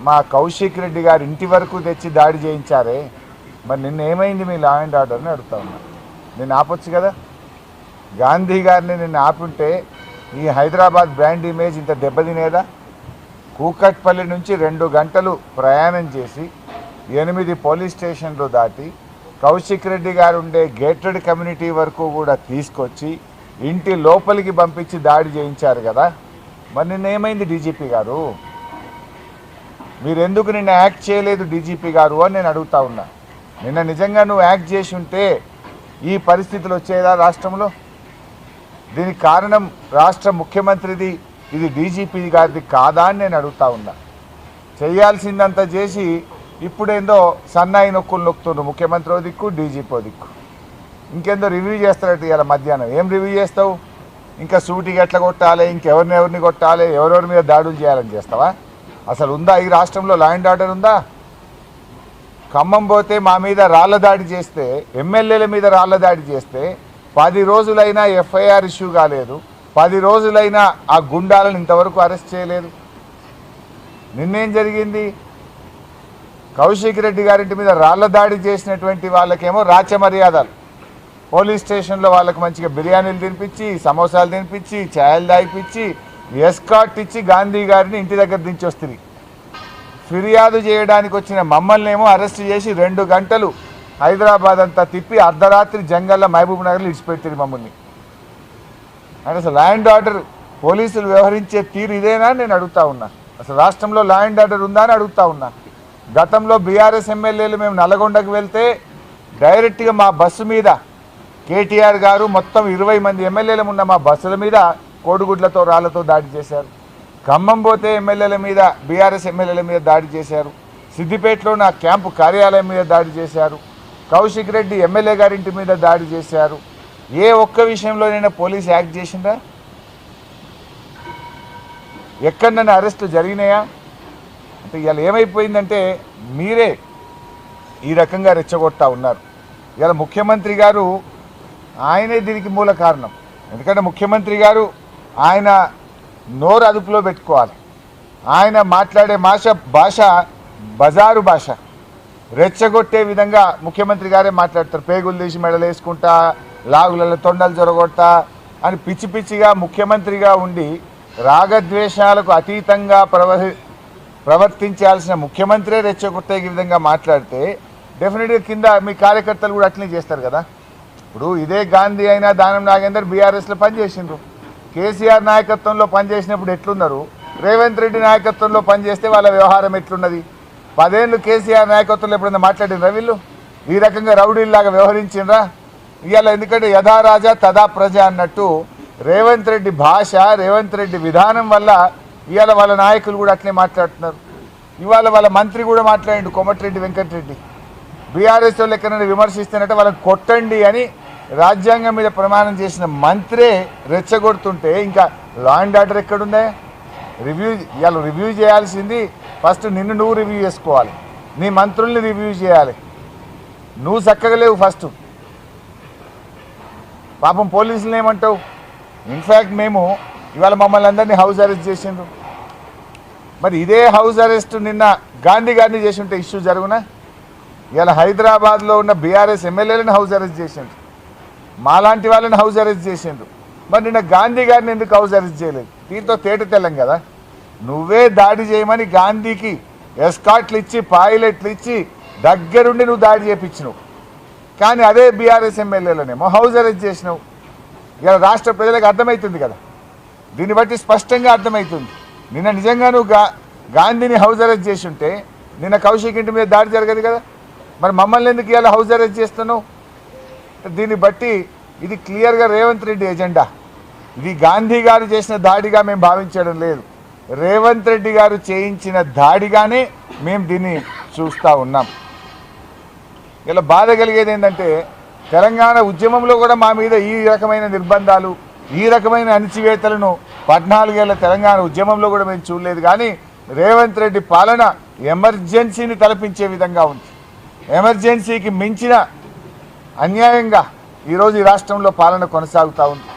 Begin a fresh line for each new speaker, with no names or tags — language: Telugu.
మా కౌశిక్ రెడ్డి గారు ఇంటి వరకు తెచ్చి దాడి చేయించారే. మరి నిన్న ఏమైంది మీ లా అండ్ ఆర్డర్ని అడుగుతా ఉన్నా. నేను ఆపొచ్చు కదా? గాంధీ గారిని నిన్ను ఆపుంటే ఈ హైదరాబాద్ బ్రాండ్ ఇమేజ్ ఇంత దెబ్బతినేదా? కూకట్పల్లి నుంచి రెండు గంటలు ప్రయాణం చేసి ఎనిమిది పోలీస్ స్టేషన్లు దాటి కౌశిక్ రెడ్డి గారు ఉండే గేటెడ్ కమ్యూనిటీ వరకు కూడా తీసుకొచ్చి ఇంటి లోపలికి పంపించి దాడి చేయించారు కదా? మరి నిన్న ఏమైంది డీజీపీ గారు? మీరు ఎందుకు నిన్న యాక్ట్ చేయలేదు డీజీపీ గారు అని నేను అడుగుతా ఉన్నా. నిన్న నిజంగా నువ్వు యాక్ట్ చేసి ఉంటే ఈ పరిస్థితులు వచ్చేదా రాష్ట్రంలో? దీనికి కారణం రాష్ట్ర ముఖ్యమంత్రిది ఇది డీజీపీ గారిది కాదా అని నేను అడుగుతా ఉన్నా. చేయాల్సిందంతా చేసి ఇప్పుడేందో సన్నాయి నొక్కులు నొక్కుతుండ్రు ముఖ్యమంత్రి ఓ దిక్కు డీజీపీ దిక్కు. ఇంకేందో రివ్యూ చేస్తారట ఇలా మధ్యాహ్నం. ఏం రివ్యూ చేస్తావు? ఇంకా సూటికి ఎట్లా కొట్టాలి? ఇంకెవరిని ఎవరిని కొట్టాలి? ఎవరెవరి మీద దాడులు చేయాలని చేస్తావా? అసలు ఉందా ఈ రాష్ట్రంలో లా అండ్ ఆర్డర్ ఉందా? ఖమ్మం పోతే మా మీద రాళ్ళ దాడి చేస్తే ఎమ్మెల్యేల మీద రాళ్ళ దాడి చేస్తే పది రోజులైనా ఎఫ్ఐఆర్ ఇష్యూ కాలేదు. పది రోజులైనా ఆ గుండాలను ఇంతవరకు అరెస్ట్ చేయలేదు. నిన్నేం జరిగింది? కౌశిక్ రెడ్డి గారింటి మీద రాళ్ళ దాడి చేసినటువంటి వాళ్ళకేమో రాచమర్యాదలు పోలీస్ స్టేషన్లో వాళ్ళకి మంచిగా బిర్యానీలు తినిపించి సమోసాలు తినిపించి ఛాయలు దాయిపించి ఎస్కాట్ ఇచ్చి గాంధీ గారిని ఇంటి దగ్గర దించి వస్తుంది. ఫిర్యాదు చేయడానికి వచ్చిన మమ్మల్ని ఏమో అరెస్ట్ చేసి రెండు గంటలు హైదరాబాద్ అంతా తిప్పి అర్ధరాత్రి జంగల్లో మహబూబ్ నగర్లో ఇడిచిపెట్టింది మమ్మల్ని. అండ్ అసలు ల్యాండ్ ఆర్డర్ పోలీసులు వ్యవహరించే తీరు ఇదేనా నేను అడుగుతా ఉన్నా. అసలు రాష్ట్రంలో ల్యాండ్ ఆర్డర్ ఉందా అని అడుగుతా ఉన్నా. గతంలో బీఆర్ఎస్ ఎమ్మెల్యేలు మేము నల్గొండకు వెళ్తే డైరెక్ట్గా మా బస్సు మీద కేటీఆర్ గారు మొత్తం ఇరవై మంది ఎమ్మెల్యేలు ఉన్న మా బస్సుల మీద కోడిగుడ్లతో రాళ్ళతో దాడి చేశారు. ఖమ్మం పోతే ఎమ్మెల్యేల మీద బీఆర్ఎస్ ఎమ్మెల్యేల మీద దాడి చేశారు. సిద్దిపేటలో నా క్యాంపు కార్యాలయం మీద దాడి చేశారు. కౌశిక్ రెడ్డి ఎమ్మెల్యే గారింటి మీద దాడి చేశారు. ఏ ఒక్క విషయంలోనైనా పోలీస్ యాక్ట్ చేసిందా? ఎక్కడన్నా అరెస్టు జరిగినాయా? అంటే ఇవాళ ఏమైపోయిందంటే మీరే ఈ రకంగా రెచ్చగొట్టా ఉన్నారు. ఇవాళ ముఖ్యమంత్రి గారు ఆయనే దీనికి మూల కారణం. ఎందుకంటే ముఖ్యమంత్రి గారు ఆయన నోరు అదుపులో పెట్టుకోవాలి. ఆయన మాట్లాడే భాష భాష బజారు భాష. రెచ్చగొట్టే విధంగా ముఖ్యమంత్రి గారే మాట్లాడతారు. పేగులు తీసి మెడలు వేసుకుంటా లాగులలో తొండలు జొరగొడతా అని పిచ్చి పిచ్చిగా ముఖ్యమంత్రిగా ఉండి రాగద్వేషాలకు అతీతంగా ప్రవహి ప్రవర్తించాల్సిన ముఖ్యమంత్రే రెచ్చగొట్టే విధంగా మాట్లాడితే డెఫినెట్గా కింద మీ కార్యకర్తలు కూడా అట్లనే చేస్తారు కదా. ఇప్పుడు ఇదే గాంధీ అయినా దానం నాగేందర్ బీఆర్ఎస్లో పనిచేసిండ్రు. కేసీఆర్ నాయకత్వంలో పనిచేసినప్పుడు ఎట్లున్నారు? రేవంత్ రెడ్డి నాయకత్వంలో పనిచేస్తే వాళ్ళ వ్యవహారం ఎట్లున్నది? పదేళ్ళు కేసీఆర్ నాయకత్వంలో ఎప్పుడైనా మాట్లాడినరా వీళ్ళు? ఈ రకంగా రౌడీల్లాగా వ్యవహరించిండ్రా? ఇవాళ ఎందుకంటే యథా రాజా తదా ప్రజ అన్నట్టు రేవంత్ రెడ్డి భాష రేవంత్ రెడ్డి విధానం వల్ల ఇవాళ వాళ్ళ నాయకులు కూడా అట్లే మాట్లాడుతున్నారు. ఇవాళ వాళ్ళ మంత్రి కూడా మాట్లాడిండు కోమటిరెడ్డి వెంకటరెడ్డి. బీఆర్ఎస్ వాళ్ళు ఎక్కడైనా విమర్శిస్తున్నట్టే వాళ్ళని కొట్టండి అని రాజ్యాంగం మీద ప్రమాణం చేసిన మంత్రే రెచ్చగొడుతుంటే ఇంకా లా అండ్ ఆర్డర్ ఎక్కడుండే? రివ్యూ ఇవాళ రివ్యూ చేయాల్సింది ఫస్ట్ నిన్ను నువ్వు రివ్యూ చేసుకోవాలి. నీ మంత్రుల్ని రివ్యూ చేయాలి. నువ్వు చక్కగా లేవు ఫస్ట్ పాపం పోలీసులు ఏమంటావు? ఇన్ఫ్యాక్ట్ మేము ఇవాళ మమ్మల్ని అందరినీ హౌస్ అరెస్ట్ చేసిండ్రు. మరి ఇదే హౌస్ అరెస్ట్ నిన్న గాంధీ గారిని చేసి ఉంటే ఇష్యూ జరుగునా? ఇవాళ హైదరాబాద్లో ఉన్న బీఆర్ఎస్ ఎమ్మెల్యేలను హౌస్ అరెస్ట్ చేసిండ్రు. మాలాంటి వాళ్ళని హౌస్ అరెస్ట్ చేసిండ్రు. మరి నిన్న గాంధీ గారిని ఎందుకు హౌస్ అరెస్ట్ చేయలేదు? దీంతో తేట తెల్లం కదా? నువ్వే దాడి చేయమని గాంధీకి ఎస్కాట్లు ఇచ్చి పాయిలెట్లు ఇచ్చి దగ్గరుండి నువ్వు దాడి చేయించినవు కానీ అదే బీఆర్ఎస్ ఎమ్మెల్యేలనేమో హౌస్ అరెస్ట్ చేసినావు. ఇలా రాష్ట్ర ప్రజలకు అర్థమవుతుంది కదా? దీన్ని బట్టి స్పష్టంగా అర్థమవుతుంది నిన్న నిజంగా నువ్వు గా గాంధీని హౌస్ అరెస్ట్ చేసి ఉంటే నిన్న కౌశిక్ ఇంటి మీద దాడి జరగదు కదా? మరి మమ్మల్ని ఎందుకు ఇవాళ హౌస్ అరెస్ట్ చేస్తున్నావు? దీన్ని బట్టి ఇది క్లియర్గా రేవంత్ రెడ్డి ఎజెండా ఇది గాంధీ గారు చేసిన దాడిగా మేము భావించడం లేదు. రేవంత్ రెడ్డి గారు చేయించిన దాడిగానే మేము దీన్ని చూస్తూ ఉన్నాం. ఇలా బాధ కలిగేది ఏంటంటే తెలంగాణ ఉద్యమంలో కూడా మా మీద ఈ రకమైన నిర్బంధాలు ఈ రకమైన అణిచివేతలను పద్నాలుగేళ్ళ తెలంగాణ ఉద్యమంలో కూడా మేము చూడలేదు. కానీ రేవంత్ రెడ్డి పాలన ఎమర్జెన్సీని తలపించే విధంగా ఉంది. ఎమర్జెన్సీకి మించిన అన్యాయంగా ఈరోజు ఈ రాష్ట్రంలో పాలన కొనసాగుతూ ఉంది.